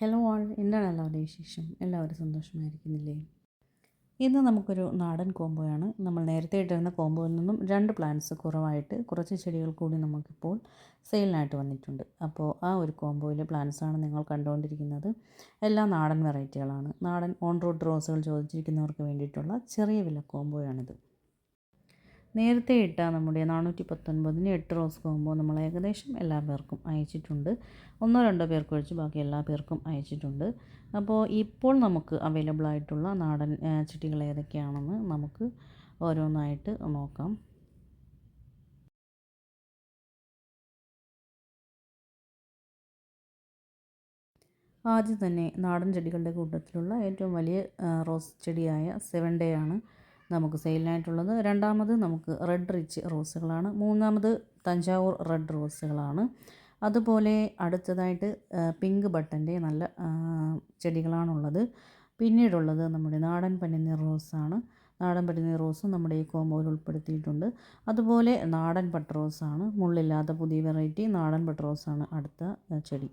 Hello ആൾ എന്താണ് എല്ലാവരുടെയും വിശേഷം? എല്ലാവരും സന്തോഷമായിരിക്കുന്നില്ലേ? ഇന്ന് നമുക്കൊരു നാടൻ കോമ്പോയാണ് നമ്മൾ നേരത്തെ ഇട്ടിരുന്ന കോമ്പോയിൽ നിന്നും രണ്ട് പ്ലാന്റ്സ് കുറവായിട്ട് കുറച്ച് ചെടികൾ കൂടി നമുക്കിപ്പോൾ സെയിലിനായിട്ട് വന്നിട്ടുണ്ട്. അപ്പോൾ ആ ഒരു കോമ്പോയിലെ പ്ലാന്റ്സാണ് നിങ്ങൾ കണ്ടുകൊണ്ടിരിക്കുന്നത്. എല്ലാ നാടൻ വെറൈറ്റികളാണ് നാടൻ ഓൺ റോഡ് റോസുകൾ ചോദിച്ചിരിക്കുന്നവർക്ക് വേണ്ടിയിട്ടുള്ള ചെറിയ വില കോംബോയാണിത്. നേരത്തെ ഇട്ട നമ്മുടെ നാനൂറ്റി പത്തൊൻപതിന് എട്ട് റോസ് കോമ്പോ നമ്മൾ ഏകദേശം എല്ലാ പേർക്കും അയച്ചിട്ടുണ്ട്. ഒന്നോ രണ്ടോ പേർക്ക് ഒഴിച്ച് ബാക്കി എല്ലാ പേർക്കും അയച്ചിട്ടുണ്ട്. അപ്പോൾ ഇപ്പോൾ നമുക്ക് അവൈലബിൾ ആയിട്ടുള്ള നാടൻ ചെടികൾ ഏതൊക്കെയാണെന്ന് നമുക്ക് ഓരോന്നായിട്ട് നോക്കാം. ആദ്യം തന്നെ നാടൻ ചെടികളുടെ കൂട്ടത്തിലുള്ള ഏറ്റവും വലിയ റോസ് ചെടിയായ സെവൻ ഡേ ആണ് നമുക്ക് സെയിലിനായിട്ടുള്ളത്. രണ്ടാമത് നമുക്ക് റെഡ് റിച്ച് റോസുകളാണ്. മൂന്നാമത് തഞ്ചാവൂർ റെഡ് റോസുകളാണ്. അതുപോലെ അടുത്തതായിട്ട് പിങ്ക് ബട്ടന്റെ നല്ല ചെടികളാണുള്ളത്. പിന്നീടുള്ളത് നമ്മുടെ നാടൻ പനിനീർ റോസാണ്. നാടൻ പനിനീർ റോസും നമ്മുടെ ഈ കോമ്പോയിൽ ഉൾപ്പെടുത്തിയിട്ടുണ്ട്. അതുപോലെ നാടൻ പട്ട് റോസാണ്. മുള്ളില്ലാത്ത പുതിയ വെറൈറ്റി നാടൻ പട്ട് റോസാണ് അടുത്ത ചെടി.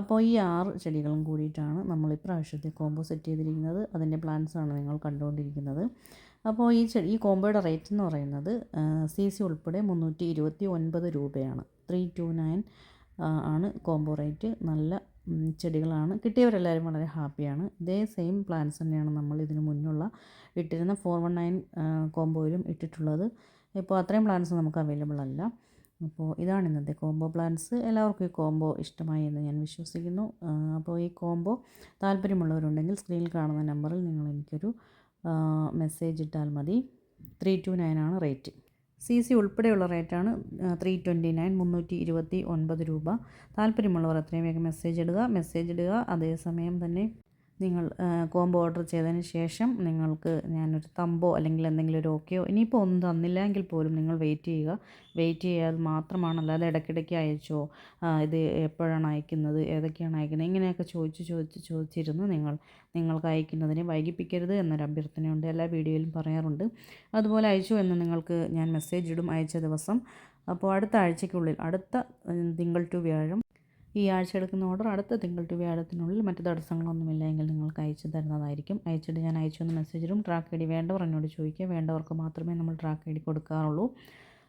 അപ്പോൾ ഈ ആറ് ചെടികളും കൂടിയിട്ടാണ് നമ്മൾ ഇപ്രാവശ്യത്തെ കോമ്പോ സെറ്റ് ചെയ്തിരിക്കുന്നത്. അതിന്റെ പ്ലാൻസാണ് നിങ്ങൾ കണ്ടുകൊണ്ടിരിക്കുന്നത്. അപ്പോൾ ഈ ചെടി ഈ കോമ്പോയുടെ റേറ്റ് എന്ന് പറയുന്നത് സി സി ഉൾപ്പെടെ മുന്നൂറ്റി ഇരുപത്തി ഒൻപത് രൂപയാണ്. ത്രീ ടു നയൻ ആണ് കോമ്പോ റേറ്റ്. നല്ല ചെടികളാണ്. കിട്ടിയവരെല്ലാവരും വളരെ ഹാപ്പിയാണ്. ഇതേ സെയിം പ്ലാന്റ്സ് തന്നെയാണ് നമ്മൾ ഇതിന് മുന്നുള്ള ഇട്ടിരുന്ന ഫോർ വൺ നയൻ കോംബോയിലും ഇട്ടിട്ടുള്ളത്. ഇപ്പോൾ അത്രയും പ്ലാന്റ്സ് നമുക്ക് അവൈലബിൾ അല്ല. അപ്പോൾ ഇതാണ് ഇന്നത്തെ കോംബോ പ്ലാന്റ്സ്. എല്ലാവർക്കും ഈ കോംബോ ഇഷ്ടമായി എന്ന് ഞാൻ വിശ്വസിക്കുന്നു. അപ്പോൾ ഈ കോംബോ താല്പര്യമുള്ളവരുണ്ടെങ്കിൽ സ്ക്രീനിൽ കാണുന്ന നമ്പറിൽ നിങ്ങൾ എനിക്കൊരു മെസ്സേജ് ഇട്ടാൽ മതി. ത്രീ ടു നയൻ ആണ് റേറ്റ്. സി സി ഉൾപ്പെടെയുള്ള റേറ്റാണ് ത്രീ ട്വന്റി നയൻ മുന്നൂറ്റി ഇരുപത്തി ഒൻപത് രൂപ. താല്പര്യമുള്ളവർ എത്രയും വേഗം മെസ്സേജ് ഇടുക. മെസ്സേജ് ഇടുക അതേസമയം തന്നെ നിങ്ങൾ കോംബോ ഓർഡർ ചെയ്തതിന് ശേഷം നിങ്ങൾക്ക് ഞാനൊരു തമ്പോ അല്ലെങ്കിൽ എന്തെങ്കിലും ഒരു ഓക്കെയോ ഇനിയിപ്പോൾ ഒന്നും തന്നില്ലെങ്കിൽ പോലും നിങ്ങൾ വെയിറ്റ് ചെയ്യുക. വെയിറ്റ് ചെയ്യാതെ മാത്രമാണ് അല്ലാതെ ഇടയ്ക്കിടയ്ക്ക് അയച്ചോ ഇത് എപ്പോഴാണ് അയക്കുന്നത് ഏതൊക്കെയാണ് അയക്കുന്നത് ഇങ്ങനെയൊക്കെ ചോദിച്ച് ചോദിച്ച് ചോദിച്ചിരുന്ന് നിങ്ങൾ നിങ്ങൾക്ക് അയക്കുന്നതിനെ വൈകിപ്പിക്കരുത് എന്നൊരു അഭ്യർത്ഥനയുണ്ട് എല്ലാ വീഡിയോയിലും പറയാറുണ്ട്. അതുപോലെ അയച്ചു എന്ന് നിങ്ങൾക്ക് ഞാൻ മെസ്സേജ് ഇടും അയച്ച ദിവസം. അപ്പോൾ അടുത്ത ആഴ്ചയ്ക്കുള്ളിൽ അടുത്ത തിങ്കൾ ടു വ്യാഴം ഈ ആഴ്ച എടുക്കുന്ന ഓർഡർ അടുത്ത തിങ്കൾ ടു വ്യാഴത്തിനുള്ളിൽ മറ്റു തടസ്സങ്ങളൊന്നുമില്ല എങ്കിൽ നിങ്ങൾക്ക് അയച്ചു തരുന്നതായിരിക്കും. അയച്ചിട്ട് ഞാൻ അയച്ചു വന്ന മെസ്സേജിലും ട്രാക്ക് ഐ ഡി വേണ്ടവർ എന്നോട് ചോദിക്കുക. വേണ്ടവർക്ക് മാത്രമേ നമ്മൾ ട്രാക്ക് ഐ ഡി കൊടുക്കാറുള്ളൂ.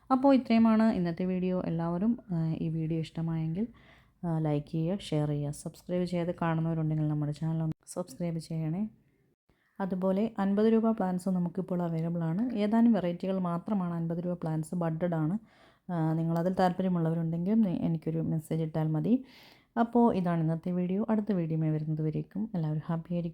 അപ്പോൾ ഇത്രയുമാണ് ഇന്നത്തെ വീഡിയോ. എല്ലാവരും ഈ വീഡിയോ ഇഷ്ടമായെങ്കിൽ ലൈക്ക് ചെയ്യുക ഷെയർ ചെയ്യുക. സബ്സ്ക്രൈബ് ചെയ്ത് കാണുന്നവരുണ്ടെങ്കിൽ നമ്മുടെ ചാനൽ ഒന്ന് സബ്സ്ക്രൈബ് ചെയ്യണേ. അതുപോലെ അൻപത് രൂപ പ്ലാൻസ് നമുക്കിപ്പോൾ അവൈലബിൾ ആണ്. ഏതാനും വെറൈറ്റികൾ മാത്രമാണ് അൻപത് രൂപ പ്ലാൻസ് ബഡ്ഡഡ് ആണ്. നിങ്ങളതിൽ താല്പര്യമുള്ളവരുണ്ടെങ്കിൽ എനിക്കൊരു മെസ്സേജ് ഇട്ടാൽ മതി. അപ്പോൾ ഇതാണ് ഇന്നത്തെ വീഡിയോ അടുത്ത വീഡിയോ വരുന്നത് വരേക്കും എല്ലാവരും ഹാപ്പി ആയിരിക്കും.